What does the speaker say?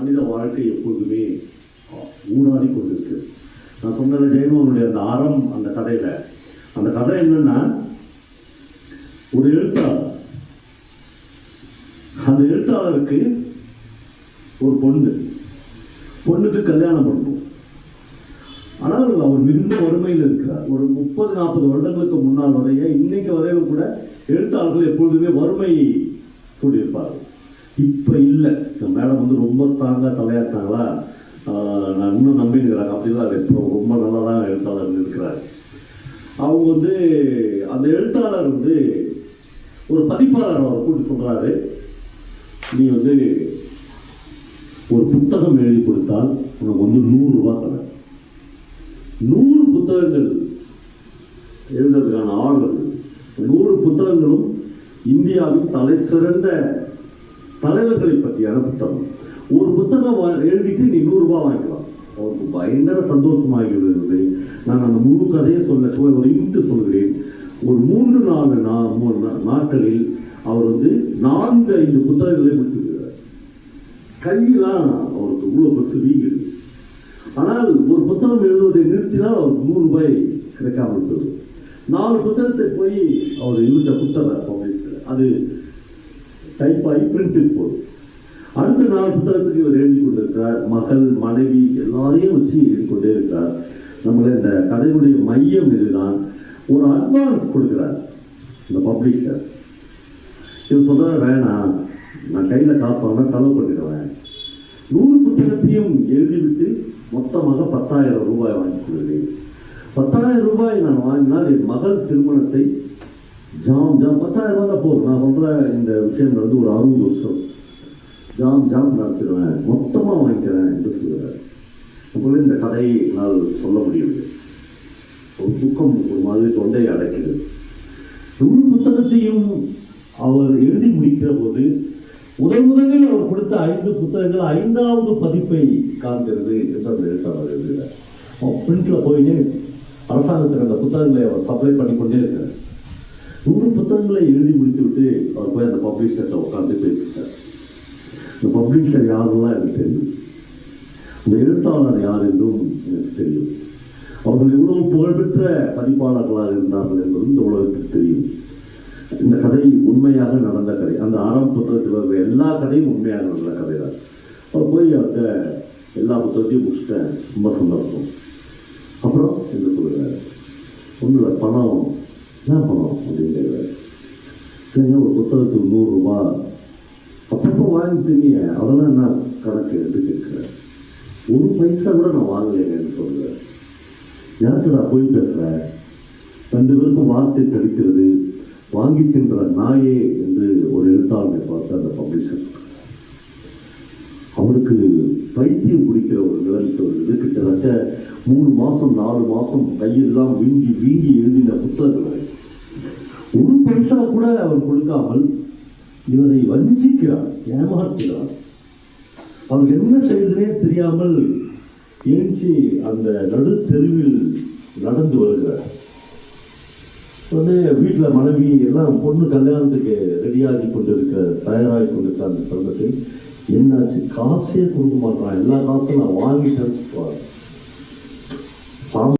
மனித வாழ்க்கை எப்போதுமே ஊடாடி கொண்டிருக்கு நான் சொன்னது ஜெயமோகனுடைய அந்த அறம் அந்த கதையில. அந்த கதை என்னன்னா ஒரு எழுத்தாளர் அந்த எழுத்தாளருக்கு ஒரு பொண்ணு. பொண்ணுக்கு கல்யாணம் பண்ணும் ஆனால் அவர் மிகுந்த வறுமையில் இருக்கிறார். ஒரு முப்பது நாற்பது வருடங்களுக்கு முன்னால் வரைய இன்னைக்கு வரையிலும் கூட எழுத்தாளர்கள் எப்பொழுதுமே வறுமை கூடியிருப்பார்கள் இப்போ இல்லை. இந்த மேடம் வந்து ரொம்ப ஸ்ட்ராங்காக தலையாட்டாங்களா நான் இன்னும் நம்பினுக்கிறாங்க அப்படிலாம் இல்லை. இப்போ ரொம்ப நல்லா தான் எழுத்தாளர் இருக்கிறார். அவங்க வந்து அந்த எழுத்தாளர் வந்து ஒரு பதிப்பாளர் அவர் கூட்டி சொல்கிறாரு நீ வந்து ஒரு புத்தகம் எழுதி கொடுத்தால் உனக்கு வந்து நூறுரூவா தரேன். நூறு புத்தகங்கள் எழுதுறதுக்கான ஆர்டர் நூறு புத்தகங்களும் இந்தியாவின் தலை சிறந்த தலைவர்களை பற்றியான புத்தகம் ஒரு புத்தகம் எழுதிட்டு நீ நூறுரூபா வாங்கிக்கலாம். அவருக்கு பயங்கர சந்தோஷமாகிறது நான் அந்த முழு கதையை சொல்ல போய் ஒரு இன்ட்டு சொல்கிறேன். ஒரு மூன்று நாலு நா- நாட்களில் அவர் வந்து நான்கு ஐந்து புத்தகங்களை முடித்துக்கிறார் கையெல்லாம் அவருக்கு இவ்வளோ பெருசு வீங்குது. ஆனால் ஒரு புத்தகம் எழுதுவதை நிறுத்தினால் அவருக்கு நூறு ரூபாய் கிடைக்காமல் இருந்தது நாலு புத்தகத்தை போய் அவர் எழுத புத்தகம் பப்ளிஷ் அது டைப் ஆகி பிரிண்டில் போடும் அடுத்த நாள் புத்தகத்துக்கு இவர் எழுதி கொண்டிருக்கிறார். மகள் மனைவி எல்லாரையும் வச்சு எழுதி கொண்டே இருக்கிறார். நம்மள இந்த கதையுடைய மையம் இதுதான். ஒரு அட்வான்ஸ் கொடுக்குறார். இந்த பப்ளிஷர் இவர் சொல்றாரு வேணாம் நான் கையில் காசு வாங்க செலவு பண்ணிடுவேன். நூறு புத்தகத்தையும் எழுதிவிட்டு மொத்தமாக பத்தாயிரம் ரூபாய் வாங்கிக் கொள்கிறேன். பத்தாயிரம் ரூபாய் நான் வாங்கினால் என் மகள் திருமணத்தை ஜாம் ஜாம் பத்தாயிரம் ரூபாய் போதும். நான் பண்ணுற இந்த விஷயங்கள் வந்து ஒரு அறுபது வருஷம். ஜாம் ஜாம் நடத்திடுவேன். மொத்தமாக வாங்கிக்கிறேன் என்று சொல்கிறார் உங்களே இந்த கதையை என்னால் சொல்ல முடியவில்லை. ஒரு துக்கம் ஒரு மாதிரி தொண்டையை அடைக்கிறது. முழு புத்தகத்தையும் அவர் எழுதி முடிக்கிற போது முதல் முதலில் அவர் கொடுத்த ஐந்து புத்தகங்கள் ஐந்தாவது பதிப்பை காண்கிறது என்று அந்த எழுத்தாளர் எழுதுகிறார். பிரிண்டில் போயின்னு அரசாங்கத்துக்கு அந்த புத்தகங்களை அவர் சப்ளை பண்ணி கொண்டே இருக்கிறார். நூறு புத்தகங்களை எழுதி முடித்துவிட்டு அவர் போய் அந்த பப்ளிஷர்கிட்ட உட்காந்து பேசிட்டார். இந்த பப்ளிஷர் யாரெல்லாம் எனக்கு தெரியும்? இந்த எழுத்தாளர் யார் என்றும் எனக்கு தெரியும். அவர்கள் எவ்வளவு புகழ்பெற்ற பதிப்பாளர்களாக இருந்தார்கள் என்பதும் இந்த உலகத்துக்கு தெரியும். இந்த கதை உண்மையாக நடந்த கதை அந்த ஆறாம் புத்தகத்தில் இருக்கிற எல்லா கதையும் உண்மையாக நடந்த கதை தான். அவர் போய் அவர்கிட்ட எல்லா புத்தகத்தையும் முடிச்சிட்டேன் ரொம்ப சந்தோஷம். அப்புறம் என்று சொல்கிறார் ஒன்றும் இல்லை பணம் என்ன பணம் அப்படின்னு கேட்குறாரு சரி ஒரு புத்தகத்துக்கு நூறுரூபா அப்பப்போ வாங்கிட்டுங்க. அதெல்லாம் என்ன கணக்கு? எடுத்து கேட்குறேன் ஒரு பைசா கூட நான் வாங்கலைங்கன்னு சொல்கிறேன் யாருக்கு நான் போய் பேசுகிறேன் ரெண்டு பேருக்கும் வார்த்தை தடுக்கிறது வாங்கி தின்ற நாயே என்று ஒரு எழுத்தாளரை பார்த்து அந்த பப்ளிஷர் அவருக்கு பைத்தியம் குடிக்கிற ஒரு நிலைமைக்கு வருது கிட்டத்தட்ட மூணு மாதம் நாலு மாதம் கையெல்லாம் வீங்கி வீங்கி எழுதின புத்தகங்கள் ஒரு பைசா கூட அவர் கொடுக்காமல் இவரை வஞ்சிக்கிறார் ஏமாற்றுகிறார் அவர் என்ன செய்வதே தெரியாமல் எழுச்சி அந்த நடு தெருவில் நடந்து வருகிறார். வந்து வீட்டில் மனைவி எல்லாம் பொண்ணு கல்யாணத்துக்கு ரெடியாகி கொண்டிருக்க தயாராகி கொண்டிருக்க அந்த தருணத்தில் என்னாச்சு? காசே கொடுக்க மாட்டான் எல்லா காசும் நான் வாங்கிட்டேன். சாமி